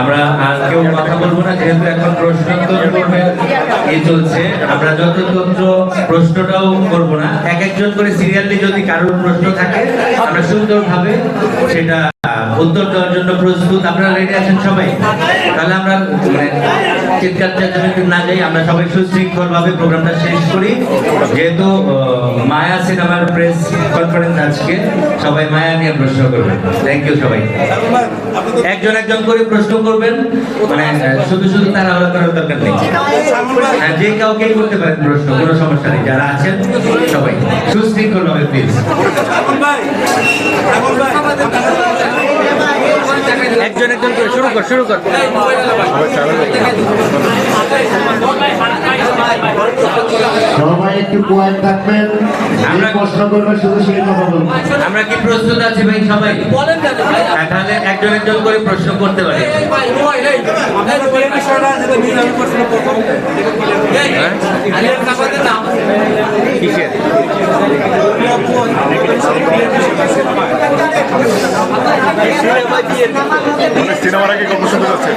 আমরা আর কেউ প্রশ্নটাও করব না। এক একজন করে সিরিয়ালি যদি কারোর প্রশ্ন থাকে, আমরা সুন্দরভাবে সেটা উত্তর দেওয়ার জন্য প্রস্তুত। আপনারা রেডি আছেন সবাই? তাহলে আমরা মানে একজন একজন করে প্রশ্ন করবেন। মানে শুধু শুধু তারা হলো করার দরকার নেই। হ্যাঁ, যে কাউকে করতে পারেন প্রশ্ন কোনো সমস্যা নেই। যারা আছেন সবাই সুশৃঙ্খল ভাবে প্লিজ একজন একজন করে শুরু কর শুরু কর। সবাই একটু পয়েন্ট থাকবেন আমরা আমরা- প্রশ্ন করব শুধু সেই কথা বলব। আমরা কি প্রস্তুত আছি ভাই সবাই? হ্যাঁ, তাহলে একজন একজন করে প্রশ্ন করতে পারি। কিসের সিনেমার আগে গল্প শুনতে যাচ্ছে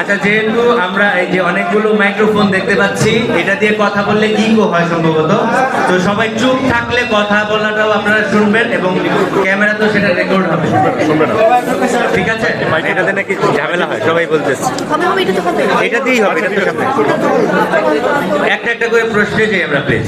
আচ্ছা যেহেতু আমরা এই যে অনেকগুলো মাইক্রোফোন দেখতে পাচ্ছি এটা দিয়ে কথা বললে ইকো হয় সম্ভবত। তো সবাই চুপ থাকলে কথা বলাটাও আপনারা শুনবেন এবং ক্যামেরা তো সেটা রেকর্ড হবে। ঠিক আছে? এটাতে নাকি ঝামেলা হয় সবাই বলতেছে। এটা দিয়েই হবে একটা একটা করে প্রশ্নে যাই আমরা প্লিজ